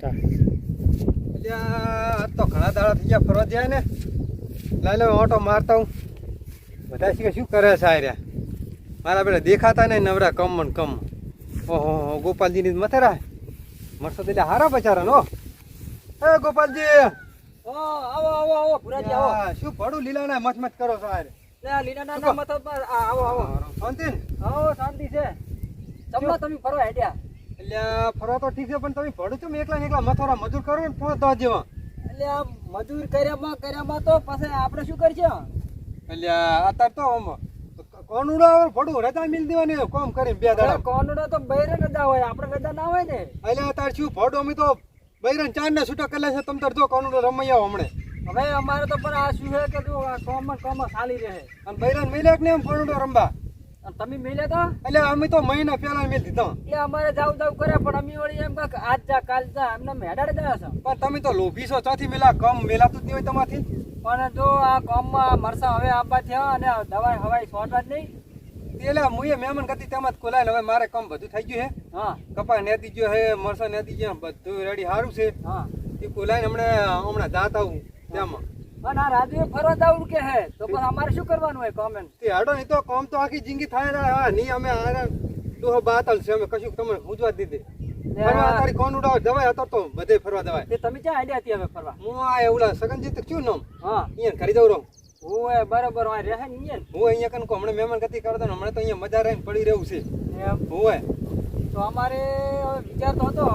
તો. ઘણા દાડા થઈ ગયા ફરવા જાય ને. લાઈ લો ઓટો મારતા હું. બધા શીખે શું કરે છે આ મારા પેલા દેખાતા ને નવરા કમ મન કમ. ઓહો ગોપાલજીની મથે રાય મરસો એટલે હારા બચારા નો એ ગોપાલજી! ઓ આવો આવો આવો પુરાજી આવો. શું પડું લીલા ને મચ મચ કરો છો આ રે? લે આ ના મથક પર આવો આવો. શાંતિન આવો શાંતિ છે. ચમલા તમે ફરવા હેડ્યા. એટલે ફરવા તો ઠીક છે પણ તમે પડું છું એકલા એકલા મથોરા મજૂર કરો ને પાંચ દસ જેવા. એટલે આ મજૂર કર્યામાં કર્યામાં તો પછી આપણે શું કરશે એટલે અત્યારે તો આમ કોનુડો રજા મિલ દેવાની કોમ કરીને બે દાડા. કોનુડો તો બૈરન રજા હોય આપણે રજા ના હોય ને. એટલે અત્યારે શું ફોટો અમે તો બૈરન ચાર ને છૂટા કરેલા છે તમ તાર જો કોનુડો રમાઈ આવો હમણે. હવે અમારે તો પણ આ શું છે કે જો આ કોમમાં કોમમાં રહે. અને બૈરન મિલે ને એમ કોનુડો રમવા? તમે મેલ્યા તો? એટલે અમે તો મહિના પહેલા મિલ દીધો. એટલે અમારે જાવ જાવ કરે પણ અમે વળી એમ કાંઈક આજ જા કાલ જા એમને મેડાડે ગયા છે. પણ તમે તો લોભી છો ચોથી મેલા કમ મેલાતું જ નહીં હોય તમારથી. પણ જો આ કોમમાં મરસા હવે આપવા થયા અને દવા હવાઈ છોડવા જ નહીં. એટલે મુએ મહેમાન કરતી તેમાં જ ખોલાય હવે મારે કમ બધું થઈ ગયું હે. હા. કપા નેતી ગયો હે મરસા નેતી ગયો બધું રેડી સારું છે. હા. એ ખોલાય હમણાં હમણાં જાત આવું તેમાં. અને આ રાજુ ફરવા જવું કે હે? તો પછી અમારે શું કરવાનું હોય કોમેન્ટ તે હાડો નહીં તો કોમ તો આખી જિંદગી થાય રહે હા નહીં અમે આ દોહો બાતલ છે અમે કશું તમને મૂંઝવા દીધી ફરવા તારી કોણ ઉડાવ? દવાય હતો તો બધે ફરવા દવાય તે તમે ક્યાં આઈડિયા હતી હવે ફરવા? હું આ એવલા સગનજીત શું નામ? હા. અહીંયા કરી દઉં રહું. ઓય બરાબર હોય રહે ને હું અહીંયા કન હમણાં મહેમાન ગતિ કરતો ને હમણાં તો અહીંયા મજા રહીને પડી રહ્યું છે. ને. તો અમારે વિચાર તો હતો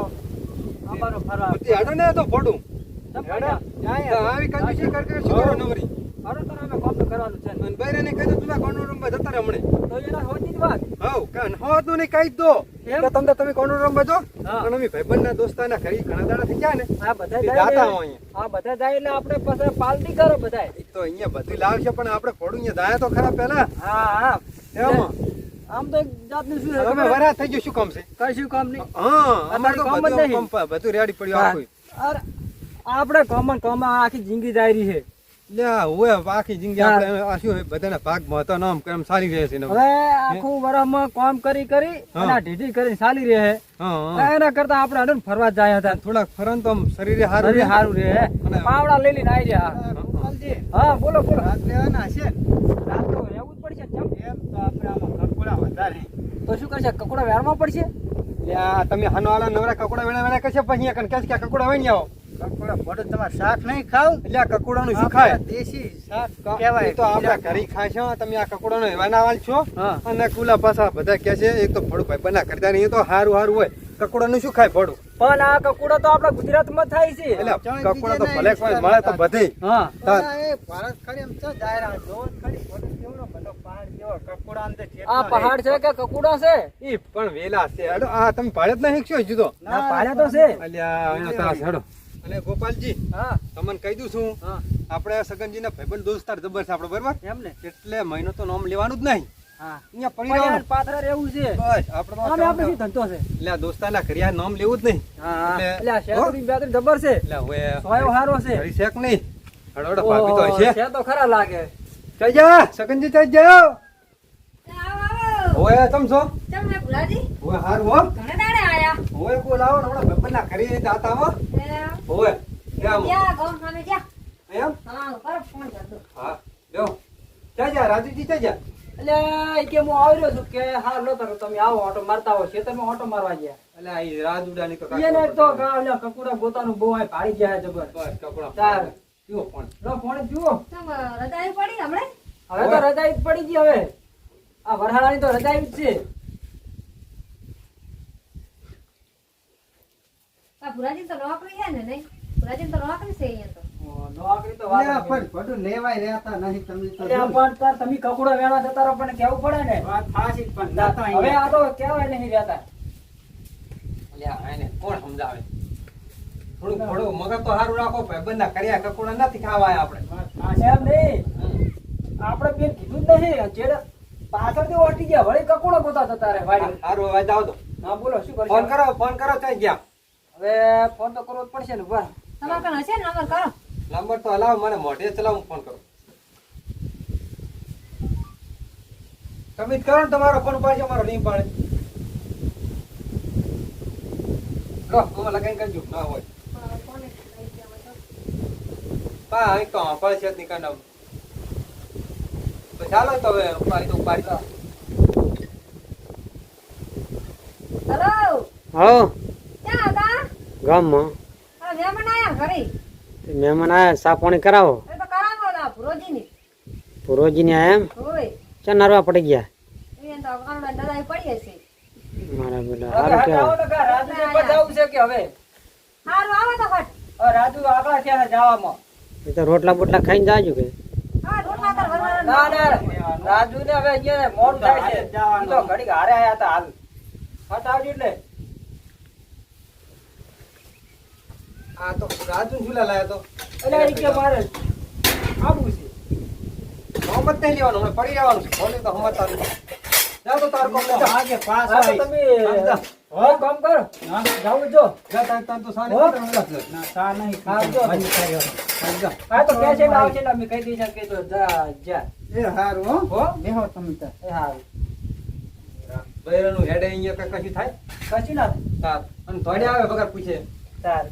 અમારો ફરવા. તે હાડો ને તો પડું? તો આવી કંજૂસી કર કર શું નવરી. હાલો તો અમે કોમ કરવાનું છે અને બૈરાને કહી દો તું કોણ રમવા જતા હમણે. તો એના હોતી જ વાત. હવ કાન હોતનું કહી દો. કે તમને તમે કોણ રમવા જો. અને અમે ભાઈબંધના દોસ્તાના ઘરે ઘણા દાડા થઈ ગયા ને. આ બધા જાય જાતા ને- અહીંયા. આ બધા જાય એટલે આપણે પછી પાલટી કરો બધાય. તો અહીંયા બધું લાવશે પણ આપણે અહીંયા તો ખરા પહેલા. હા હા. એમાં. આમ તો એક જાતનું શું છે હવે વરા થઈ ગયો શું કામ છે? કશું કામ નહીં. હા અમારે કામ જ નહીં. બધું રેડી પડ્યું આખું. અરે આપણે કોમન કોમન આખી જિંદગી જાય રહી છે લ્યા હોય આખી જિંદગી આપણે આ બધાના ભાગ મહત્વ નામ કેમ સારી રહે છે હવે આખું વરસમાં કામ કરી કરી હા. અને ઢીઢી કરીને ચાલી રહે છે. હા હા. એના કરતા આપણે ફરવા જાય હતા થોડાક ફરન તો શરીરે હારું રહે. સારું રહે પાવડા લઈ લઈને આવી રહ્યા હા બોલો બોલો રાત રહેવાના છે? રાત તો રહેવું જ પડશે ચમ. એમ તો આપણે આમાં કકુડા વધારે. તો શું કરશે કકુડા વેરવા પડશે લ્યા, તમે હાનવાળા નવરા કકુડા વેણા વેણા કરશે પછી કણ કે આ વેણી આવો કકોડા પડે તમારે શાક નહીં ખાવ? એટલે આ કકુડાનું શું ખાય? દેશી શાક કહેવાય. તો આપણા ઘરે ખાય છે તમે આ કકુડાનો વેનાવાલ છો. અને કુલા પાછા બધા કહે છે એક તો ભડું ભાઈ બના કરતા નહીં તો હારું હારું હોય. કકુડાનું શું ખાય ભડું? પણ આ કકુડા તો આપણા ગુજરાતમાં થાય છે. એટલે ચાલ તો ભલે કોઈ મળે તો બધે. હા. તાર- ભારત ખરી એમ તો દાયરા જોવો ખરી કેવડો બધો પહાડ જેવો કકોડા અંદર આ પહાડ છે કે કકુડો છે? ઈ પણ વેલા છે. આ તમે ભાડે જ નહીં શું જુદો આ પાડ્યા તો છે. અલ્યા અહીંયા તાસ હેડો અને ગોપાલજી હા. તમને કહી દઉં છું આપણે સગનજીના ભાઈબંધ દોસ્તાર જબર છે આપણો બરાબર? એમ ને એટલે મહિનો તો નામ લેવાનું જ નહીં. તમ ભુલાજી? ઓય હારું હો. ઘણે દાડે આયા? ઓય બોલાવો ને હમણાં ભાઈબંધના ઘરે જાતા હો. એ, ઓય એમ જ્યાં ગામ સામે જ્યાં. એમ? હા, ઉપર ફોન કરતો. હા લ્યો ચાલ જા રાજુજી ચાલ જા? એટલે કે હું આવી રહ્યો છું કે હા લો તો તમે આવો ઓટો મારતા હો તમે ઓટો મારવા ગયા. એટલે આ રાજુડા ની તો એને તો ગા- ઓલા કકુડા પોતાનું બહુ આય ભાડી ગયા જબર બસ. કકુડા તાર. જુઓ પણ લો ફોન જુઓ. ચમ, રજા આવી પડી હમણે? હવે તો રજાઈ જ પડી ગઈ હવે. આ વરહાળાની તો રજાઈ જ છે. આ ભુલાજીને તો નોકરી છે ને, નહીં? ભુલાજીને તો નોકરી છે અહીંયા તો. નોકરી તો વાત પણ બધું લેવાય રહેતા નહીં તમે તો પણ તાર તમે કકુડા વેણવા જતા રહો પણ કેવું પડે ને? વાત થાશી પણ જાતા હવે આ તો કેવાય નહીં રહેતા. અલ્યા આને કોણ સમજાવે? થોડું થોડું મગજ તો સારું રાખો ભાઈબંધના કર્યા કકોડા નથી ખાવાય આપણે. એમ નહીં. આપણે બેન કીધું જ નહીં જેડે પાછળથી ઓટી ગયા વળી કકુડો ગોતા જતા રહે વાડી સારું હવે તો. હા બોલો શું કરો ફોન કરો ફોન કરો ત્યાં ગયા. હવે ફોન તો કરવો જ પડશે ને ઊભા તમારે કણ હશે નંબર કરો? નંબર તો હલાવો મને મોઢે ચલાવો ફોન કરો. તમે કરો ને તમારો ફોન ઉપાડજો મારો નહીં પાડે. લો મમ્મા લગાઈને કરજો ના હોય. પા અહીં તો હંફળ છે નીકળ તો ચાલો તો હવે ઉપાડી તો ઉપાડી લો હેલો હા. ગામમાં. મહેમાન આયા ઘરે. મહેમાન આયા સા પાણી કરાવો. એ તો કરાવો ના ને એમ? હોય ચા નરવા પડી ગયા. એ તો કારણે દડાઈ પડી હશે. મારા બેટા હવે કાં રાજુ ને પણ છે કે હવે? હારું આવો તો ફટ હવે રાજુ આગળ છે જવામાં. એ તો રોટલા બોટલા ખાઈને જાજો કે. હા રોટલા કર ના ના. રાજુ ને હવે અહીંયા મોડું થાય છે. તો ઘડીક હારે આયા હતા હાલ. એટલે. આ તો રાજુ ઝૂલા લાયો તો. એટલે ઈ કે મારે આવું છે. મોહમ્મદ નહીં લેવાનું હમણાં પડી જવાનું છે. તો હમતા તો તાર કોમ લેજો હા તો તમે હો કામ કરો. જાવું જો. જા તાર તાર તો સાને હો? પકડ હા જો. હા તો કે છે એટલે આવશે એટલે અમે કહી દઈશું કે તો જા જા. એ સારું હો. હો? બેહો તમે તો. એ હારું. બૈરાનું હેડે અહીંયા કશું થાય? કશું ના તાર. અને ધોડે આવે વગર પૂછે. તાર.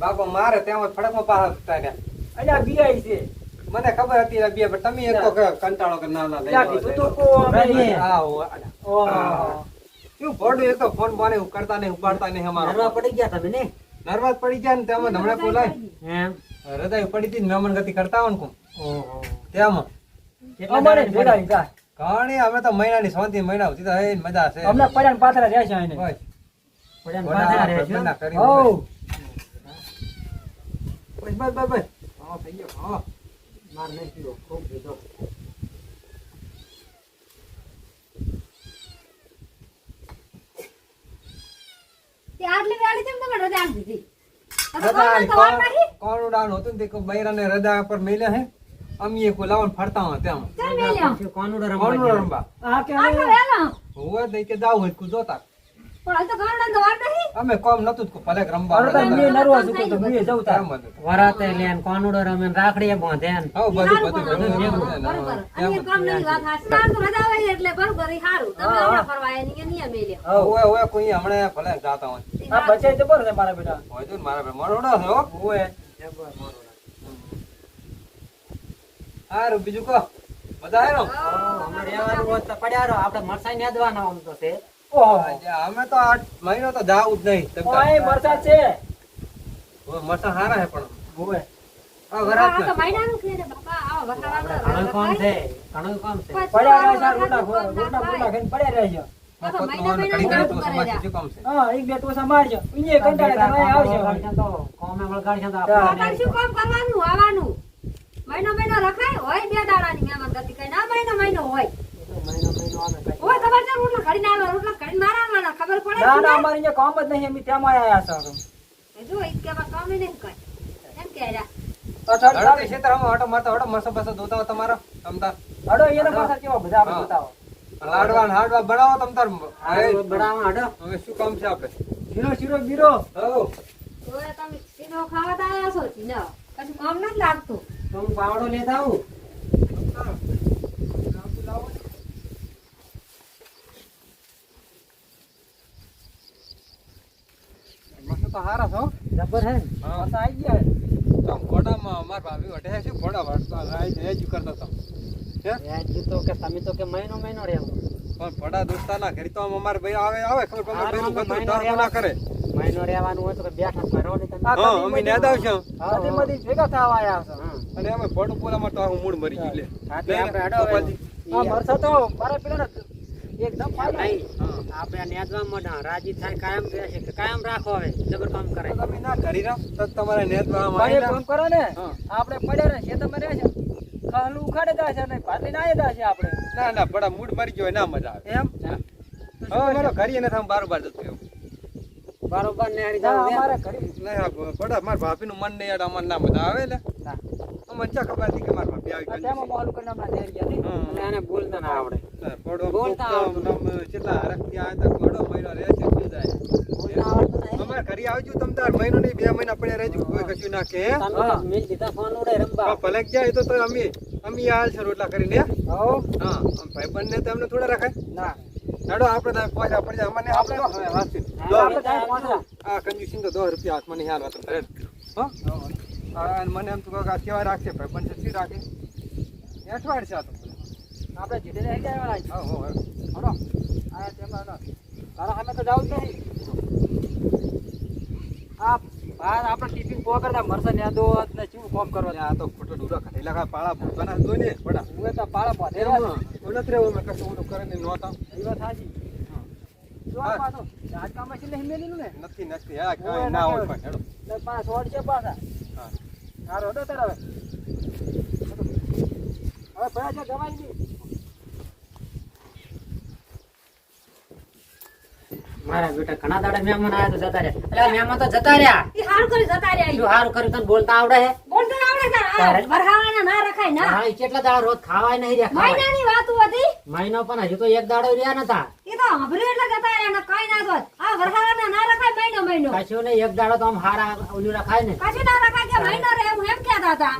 બાપા મારે ત્યાં ફડકમાં પાછા તાર્યા એટલે આ બીઆઈ છે. મને ખબર હતી બે પણ તમે એક તો કંટાળો કે ના ના લઈ છે. તું કો આ એક તો ફોન બોને ઉપાડતા નહીં ઉપાડતા નહીં અમારો નરવા પડી ગયા તમે ને? નર્વસ પડી ગયા ને તેમાં હમણાં બોલાય એમ હૃદય પડી. હતી ને મહેમાન ગતિ કરતા હોય ને કોણ? ઓહો. તેમાં. અમારે ભેગા ઈજા. ઘણી અમે તો મહિનાની શાંતિ મહિના તો મજા છે. અમને પડ્યા પાથરા. પડ્યા રહેજો. બંને કરી હઉ. હોય. બસ બસ બસ બસ હા, થઈ ગયો હા. માર નહીં પીવો, ખૂબ પીધો. તે આટલી વેળી કેમ તમે રજા આપી દીધી ઉડાડવાનું હતું ને તે બૈરાને રજા પર મેલ્યા હે અમે એ કોઈ લાવવાનું ફરતા મેલ્યો પછી કોનુડો કોણ ગયા. રમવા આ કે તો ઈ કે જાવું હોય તો જોતા અમે કોમ નતું ભલે રમવા અરે તો રજા. મેં નરવા છું તો મેં જવું તાર. વરાતે લે કોનુડો રમે રાખડીએ બાંધે ને. હઉ, બધું સારું બધું બરોબર, થયું ને. બરોબર. એમ અને કામ નહીં વાત હાચી. તો રજા હોય એટલે બરોબર, હારું. તમે હમણાં ફરવા આયા ને અહીંયા મેલ્યો. હઉ. હોય હોય કોઈ હમણાં ભલે જાતા હોય આ હારું. જબર છે મારા બેટા હોય તો મારા ભાઈ મરોડો છે હો ઓએ હારું બીજું કહો બધા હોત તો પડ્યા રહો. આપણે મરચાઈ નેદવાના આમ તો છે. અમે તો આ મહિનો તો જાવું જ નહીં ઓય વરસાદ છે હોય, મરચાં હારા હે પણ ઓએ આ વરાત આ તો. મહિનાનું ને બાપા, ઘણું કામ છે. ઘણું કામ છે. પડ્યા રહે છે. ખાઈને પડ્યા રહે છે મહિના ને મહિના કડી નું કડી તો કરે સમાજ છે. શું કામ છે હા એક બે ટોસા મારજો ઈ કંટાળે તમે આવશે તો કોમે તો હા. આપણે વખાણ શું કામ કરવાનું આવવાનું મહિનો મહિનો રખાય હોય બે દાડાની મહેમાન ગતિ કઈ ના મહિનો મહિનો હોય મહિનો મહિનો આવે કઈ. હોય ખબર છે? રોટલા ઘડીને આવે રોટલા મારા મારવાના ખબર પડે ના ના ને? અમારે અહીંયા કામ જ નહીં અમે ત્યાં આયા છો જો ઇતકે કામ નહીં કઈ. એમ કે રા ક્ષેત્રમાં આટો મારતા હળો મરસા બરસા ધોતા હોય તમારા તમતાર હડો પાછા કેવા બધા આપણે હા. લાડવા હાડવા બનાવો તમતાર હારું બનાવવા હાડો. હવે શું કામ છે આપણે? શીરો શીરો ગીરો હઉ. ઓય તમે સીનો ખાવા તો આયા છો સીનો કશું કામ નથી લાગતું. તો હું પાવડો લેતા આવું? તો હારા છો? જબર હે? હા. પાછા આવી ગયા તો ઘોડામાં મારા ભાભી વઢે છે ઘોડા વાળતા રાઈ હેજ કરતા હતા. હે? તો કે તમે તો કે મહિનો મહિનો રહેવું પણ ભડા દોસ્તાના ઘરે તો આમ ભાઈ આવે આવે ખબર પણ અમારે હારું, બેનું મહિનો બધું ઢાંકો ના કરે. મહિનો રહેવાનું હોય તો કે બેઠા જ ને તમે. હા અમે બધી- નેદ આવશે. કદી બધી ભેગા થવા આયા છો. અને અમે ભોડું પોલામાં તો આખું મૂળ મરી ગયું લે. હા, તે લઈ લે, આપણે હાડો આ મરસા તો મારા પેલા. એકદમ. નહીં. આપણે નેદવા માંડ્યા. રાજી થાય કાયમ રહેશે કે કાયમ રાખો હવે. જબર કામ કરે તમે ના કરી રહ્યા તો તમારે નેદવામાં ભાઈ કામ કરો ને આપણે પડ્યા ને ખેતરમાં રહે છે. ખાલું ઉખાડે જાય છે ને ભાતલી ના જાય છે આપણે. ના ના ભડા મૂડ મરી ગયો ના મજા આવે. એમ? હવે મારો ઘરે નથી આમ બારોબાર જતું બરોબર ને ના, અમારે ઘરે નહીં આ મારા ભાભીનું મન નહીં અમારે ના મજા આવે એટલે ના. ચા ખબર હતી કે મારા ભાભી આવી ગઈ તેમાં મોલું કરીને હમણાં નેરી ગયા નહીં? આને બોલતા ના આવડે ભડો બોલતા આવડતું કોક તો કેટલા હરખથી આવ્યા તા, મહિનો રહે છે શું જાય બોલતા આવડતું નહીં. અમારે ઘરે આવજો તમ તાર મહિનો નહીં બે મહિના પડ્યા રહેજો કોઈ કશું ના કે તમે દીધા ફોન ઉડે રમવા ભલે જાય તો તો અમે અમે છે રોટલા કરીને હે? હા ભાઈ બંને તો એમને થોડા રખાય ના હેડો આપણે તો પૈસા પડી જાય અમને આપણે હવે હાથથી. આપણે આ કંજુસિંગ તો દો રૂપિયા હાથમાં નહીં હાલવા તમે. હો અને મને એમ તો કહે કે કેવા રાખશે? ભાઈ પણ શું રાખે? એઠવાડ છે આ તો. આપણે જીતે નહીં જાય હા હો હો. આ તેમાં. તારા સામે તો જાવ જ નહીં. આ બહાર આપણે ટિફિન પો કરતા મરસા નેદો ને શું કામ કરવા આ તો ખોટો ડૂરો ખાધેલા ખા પાળા ભૂતવાના દો ને પડા હું તો પાળા પાથે છે. એમાં નથી રહેવું કશું ઓલું કરે ને નોતા એ વાત સાચી. ને ને? નથી નથી. ના હોય પણ હેડો. પાંચ સોળ છે પાછા. હા સારો હતો હવે. હવે ભયા છે જવાય નહીં. મારા બેટા ઘણા દાડા મહેમાન આવ્યા તો જતા રહ્યા. એટલે મહેમાન તો જતા રહ્યા. ઈ હારું કરી જતા રહ્યા શું સારું કરી તને બોલતા આવડે હે? બોલતા આવડે તારે? વરહાવાના ના રખાય ના. હા, કેટલા દાડા રોજ ખાવાય નહીં રહ્યા. મહિનાની વાત હતી. મહિનો પણ હજુ તો એક દાડો રહ્યા નતા. એ તો હભરે એટલે જતા એને કઈ ના દોત આ વરહાવાના ના રખાય મહિનો મહિનો. કશું ને એક દાડો તો આમ હારા ઓલું રખાય ને. કશું ના રખાય કે મહિનો રે એમ એમ કહેતા હતા.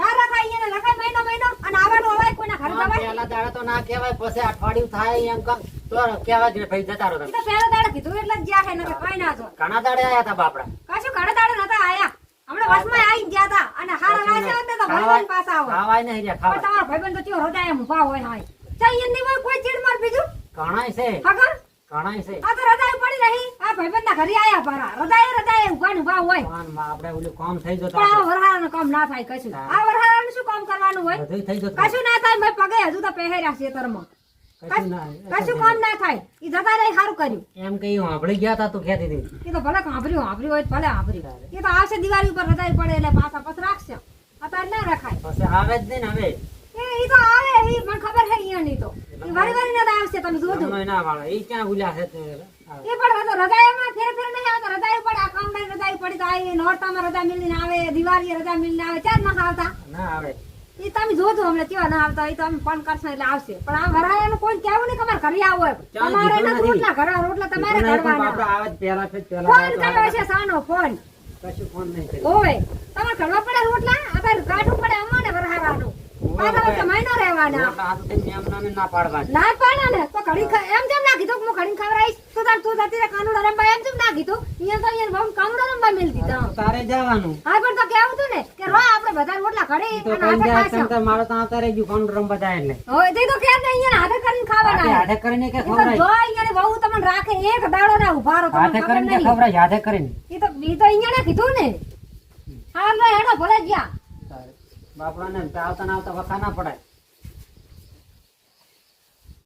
ના રખાય એને રખાય મહિનો મહિનો અને આવવાનું અવાય કોઈના ઘરે જવાય. પહેલા દાડો તો ના કહેવાય પછી અઠવાડિયું થાય એમ કમ તો કહેવાય કે ભાઈ જતા રહો તમે. તો પહેલા દાડો કીધું એટલે જ જ્યાં છે ને કઈ ના દોત ઘણા દાડે આયા હતા બાપડા. કશું ઘણા દાડે નતા આયા. હમણાં વસમાં આઈ ગયા હતા અને હારા વાસે હોત તો ભાઈબંધ પાછા આવે. આવાય નહીં રહ્યા ખાવા તમારો ભાઈબંધ તો હૃદય એમ ઊભા હોય હાય. ચાઈ એની હોય કોઈ ચીડ માર બીજું? ઘણાય છે. હગર ઘણાય છે. આ તો હૃદય પડી રહી. આ ભાઈબંધ ના ઘરે આયા પારા હૃદય હૃદય ઊભા ને ઊભા હોય. પણ આપણે ઓલું કામ થઈ જતું પણ આ વરહારાનું કામ ના થાય કશું. આ વરહારાનું શું કામ કરવાનું હોય? બધું થઈ જતું કશું ના થાય મેં પગે હજુ તો પહેર્યા ખેતરમાં કશું કશું કામ ના થાય. ઈ જતા રહી સારું કર્યું. એમ કે ગયા તા તું કહેતી હતી એ તો ભલે સાંભળ્યું સાંભળ્યું હોય ભલે સાંભળ્યું એ તો આવશે દિવાળી ઉપર રજાઈ પડે એટલે પાછા પછી રાખશે અત્યારે ના રખાય. પછી આવે જ નહીં ને હવે. એ તો આવે ઈ મને ખબર છે ઈયાની તો. વારી વારી ને આવશે તમે જોજો. સમય ના વાળે ઈ ક્યાં ભૂલ્યા છે તે? એ પણ હવે હૃદયમાં ફેર ફેર નહીં આવતો હૃદય પડે આ કામડાની હૃદય પડી તો આ નોરતામાં હૃદય મિલીને આવે દિવાળી હૃદય મિલીને આવે ચાર માસ આવતા? ના આવે. એ તમે જોજો હમણાં કેવા ના આવતા એ તો અમે ફોન કરશો એટલે આવશે. પણ આ વરાયાનું કોઈ કહેવું નહીં તમારે ઘરે આવો તમારે. રોટલા તમારે આપણે ફોન કર્યો છે સાનો ફોન. કશું ફોન નહીં ઓય તમારે ઘરવા પડે રોટલા? આ કાઢવું પડે. પાછા વખતે મહિનો રહેવાના. રોટલા હાથું થઈને મહેમાનોને ના પાડવા ને તો ઘડી એમ જેમ ના કીધું? કે હું ઘડી ખવડાવીશ. તું તાર તું જતી રહે કાનુડા રમવા એમ જેમ ના કીધું? અહીંયા તો અહીંયા બહુ કાનુડા રમવા મેલ દીધા તારે જવાનું. હા પણ તો કેવું તું ને? કે રો આપણે બધા રોટલા ઘડી અને હાથે જાય ખાશો. તમ તો આવતા રહેજો કોણ રમવા જાય એટલે. હવે તે તો કે ને અહીંયા હાથે કરીને ખાવાના. હાથે હાથે કરીને કે ઈ જો અહીંયા વહુ તમને રાખે એક દાડો ના ઊભા રહો હાથે કરીને કે નહીં. હાથે કરીને. ઈ તો ઈ તો અહીંયા ને કીધું ને. હા હેડો ભલે ગયા. બાપડાને આવતા આવતા વખા ના પડાય.